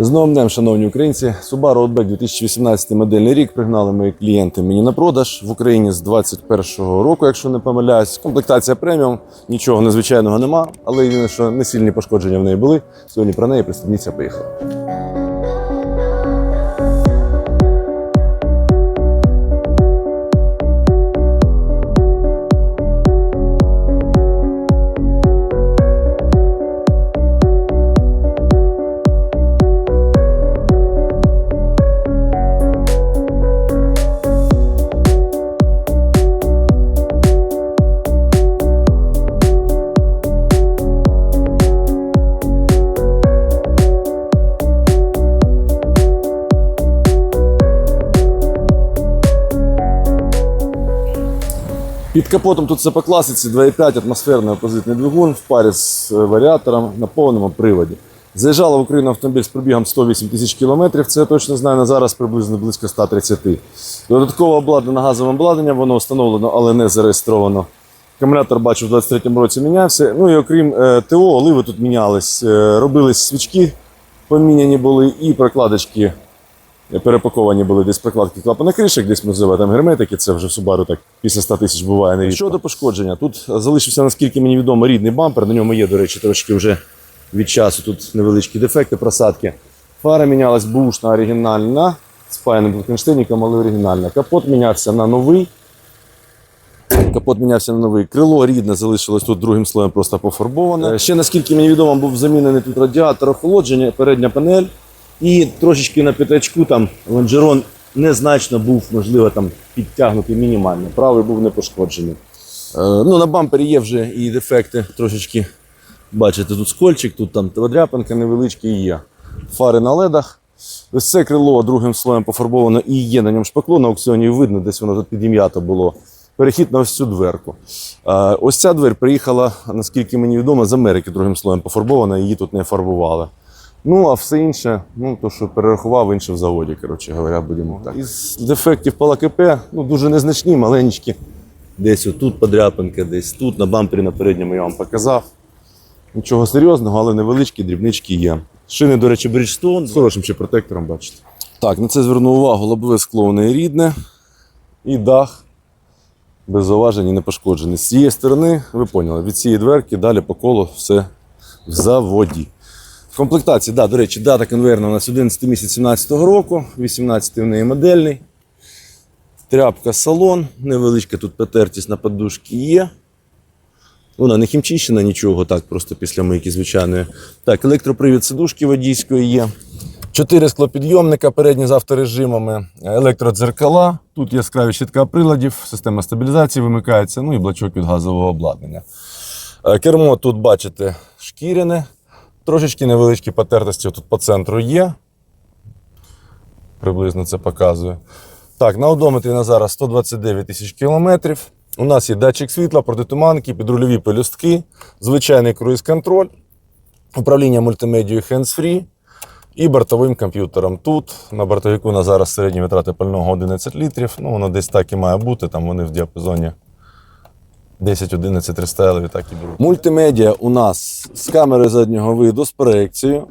З новим днем, шановні українці, Subaru Outback 2018 модельний рік пригнали мої клієнти мені на продаж в Україні з 21-го року, якщо не помиляюсь. Комплектація преміум, нічого незвичайного нема, але єдине, що не сильні пошкодження в неї були. Сьогодні про неї пристебніться, поїхали. Під капотом тут все по класиці 2,5 атмосферний опозитний двигун в парі з е, варіатором на повному приводі. Заїжджала в Україну автомобіль з пробігом 108 тисяч кілометрів, це я точно знаю, на зараз приблизно близько 130. Додатково обладнане газовим обладнанням, воно встановлено, але не зареєстровано. Акумулятор бачу в 23-му році мінявся. Ну і окрім е, ТО, оливи тут мінялись, е, робились свічки, поміняні були і прокладочки перепаковані були десь прокладки клапана кришок, десь можливо там герметики. Це вже в Subaru так після 100 тисяч буває не Щодо пошкодження, тут залишився, наскільки мені відомо, рідний бампер. На ньому є, до речі, трошки вже від часу. Тут невеличкі дефекти просадки. Фара мінялась бушна, оригінальна, з паяним Блокенштейником, але оригінальна. Капот мінявся на новий. Капот мінявся на новий. Крило рідне залишилось тут другим слоєм просто пофарбоване. Е, Ще наскільки мені відомо, був замінений тут радіатор охолодження, передня панель. І трошечки на п'ятачку там лонжерон незначно був, можливо, там підтягнутий мінімально. Правий був не пошкоджений. Е, ну, на бампері є вже і дефекти трошечки. Бачите, тут скольчик, тут там подряпинка невеличка є. Фари на ледах. Ось це крило другим слоєм пофарбовано і є на ньому шпакло. На аукціоні видно, десь воно тут підім'ято було. Перехід на ось цю дверку. Е, Ось ця двері приїхала, наскільки мені відомо, з Америки другим слоєм пофарбована, її тут не фарбували. Ну, а все інше, ну, то, що перерахував, інше в заводі, коротше говоря, будемо так. Із дефектів по ЛКП, ну, дуже незначні, маленькі. Десь отут подряпинка, десь тут, на бампері на передньому я вам показав. Нічого серйозного, але невеличкі дрібнички є. Шини, до речі, Bridgestone, з хорошим ще протектором, бачите. Так, на це звернув увагу, лобове скло у неї рідне. І дах без зауважень і не пошкоджений. З цієї сторони, ви поняли, від цієї дверки далі по колу все в заводі. В комплектації, да, до речі, дата конвейерна у нас 11 місяць 17 року, 18 в неї модельний. Тряпка салон, невеличка тут потертість на подушки є. Вона не хімчищена, нічого, так, просто після мийки звичайної. Так, електропривід сидушки водійської є. Чотири склопідйомника, передні з авторежимами, електродзеркала. Тут яскраві щитка приладів, система стабілізації вимикається, ну і блочок від газового обладнання. Е, Кермо тут бачите шкіряне. Трошечки невеличкі потертості тут по центру є. Приблизно це показує. Так, на одометрі на зараз 129 тисяч кілометрів. У нас є датчик світла, протитуманки, підрульові пелюстки, звичайний круїз-контроль, управління мультимедією hands-free і бортовим комп'ютером. Тут на бортовику на зараз середні витрати пального 11 літрів. Ну, воно десь так і має бути, там вони в діапазоні 10-11 рестайлові так і беруть. Мультимедіа у нас з камери заднього виду, з проекцією.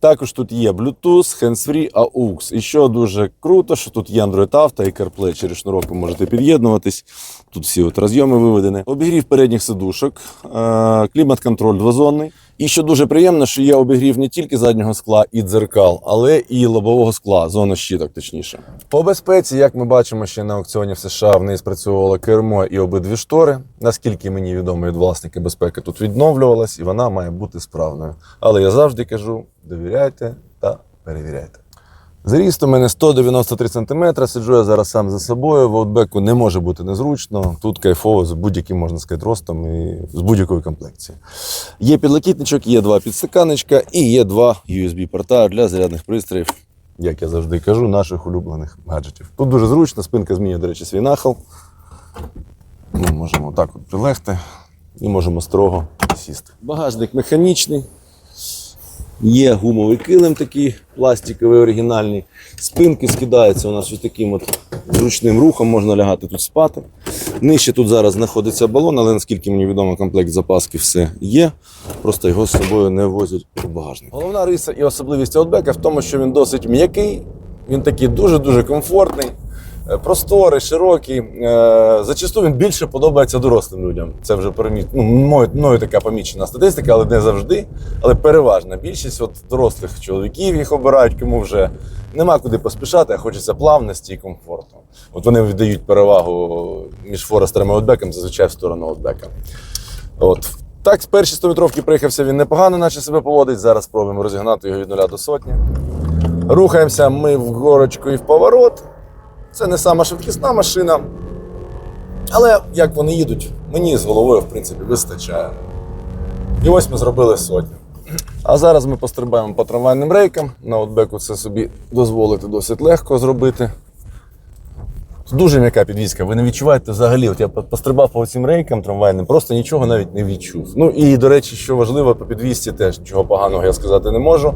Також тут є Bluetooth, hands-free, AUX. І що дуже круто, що тут є Android Auto і CarPlay. Через шнурок ви можете під'єднуватись. Тут всі от розйоми виведені. Обігрів передніх сидушок, е, клімат-контроль двозонний. І що дуже приємно, що є обігрів не тільки заднього скла і дзеркал, але і лобового скла, зона щиток, точніше. По безпеці, як ми бачимо, ще на аукціоні в США в неї спрацьовувало кермо і обидві штори. Наскільки мені відомо від власника безпеки тут відновлювалась, і вона має бути справною. Але я завжди кажу: довіряйте та перевіряйте. Зріст у мене 193 см, сиджу я зараз сам за собою. В аутбеку не може бути незручно. Тут кайфово з будь-яким, можна сказати, ростом і з будь-якої комплекції. Є підлокітничок, є два підстаканечка і є два USB-порта для зарядних пристроїв, як я завжди кажу, наших улюблених гаджетів. Тут дуже зручно, спинка змінює, до речі, свій нахил. Ми можемо так от прилегти і можемо строго сісти. Багажник механічний. Є гумовий килим такий пластиковий, оригінальний. Спинки скидаються у нас ось таким от зручним рухом, можна лягати тут спати. Нижче тут зараз знаходиться балон, але наскільки мені відомо, комплект запаски все є. Просто його з собою не возять у багажник. Головна риса і особливість Outback в тому, що він досить м'який, він такий дуже-дуже комфортний. Е, Просторий, широкий. Е, Зачасту він більше подобається дорослим людям. Це вже перемі... ну, мною, така помічена статистика, але не завжди. Але переважна більшість от дорослих чоловіків їх обирають, кому вже нема куди поспішати, а хочеться плавності і комфорту. От вони віддають перевагу між Форестером і Outback'ом, зазвичай в сторону Outback'а. От. Так, з перші 100 метровки приїхався він непогано, наче себе поводить. Зараз спробуємо розігнати його від нуля до сотні. Рухаємося ми в горочку і в поворот. Це не сама швидкісна машина. Але як вони їдуть, мені з головою, в принципі, вистачає. І ось ми зробили сотню. А зараз ми пострибаємо по трамвайним рейкам. На отбеку це собі дозволити досить легко зробити. Дуже м'яка підвізка. Ви не відчуваєте взагалі. От я пострибав по цим рейкам трамвайним, просто нічого навіть не відчув. Ну і до речі, що важливо, по підвізці теж нічого поганого я сказати не можу.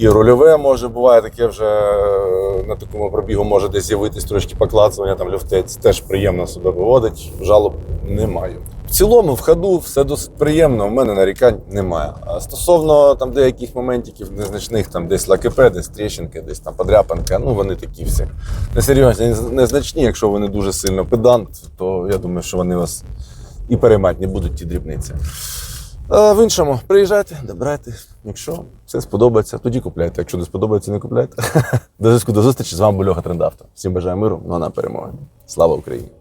І рульове може буває таке вже е, на такому пробігу може десь з'явитись трошки поклацування, там люфтець теж приємно себе виводить. Жалоб не маю. В цілому, в ходу все досить приємно, у мене нарікань немає. А стосовно там деяких моментів незначних, там десь лакепе, десь тріщинки, десь там подряпанка, ну вони такі всі несерйозні, незначні. Якщо ви не дуже сильно педант, то я думаю, що вони вас і переймати не будуть ті дрібниці. А в іншому, приїжджайте, добирайте. Якщо все сподобається, тоді купляйте. Якщо не сподобається, не купляйте. До зв'язку до зустрічі. З вами був Трендавто. Всім бажаю миру, ну а на перемоги. Слава Україні!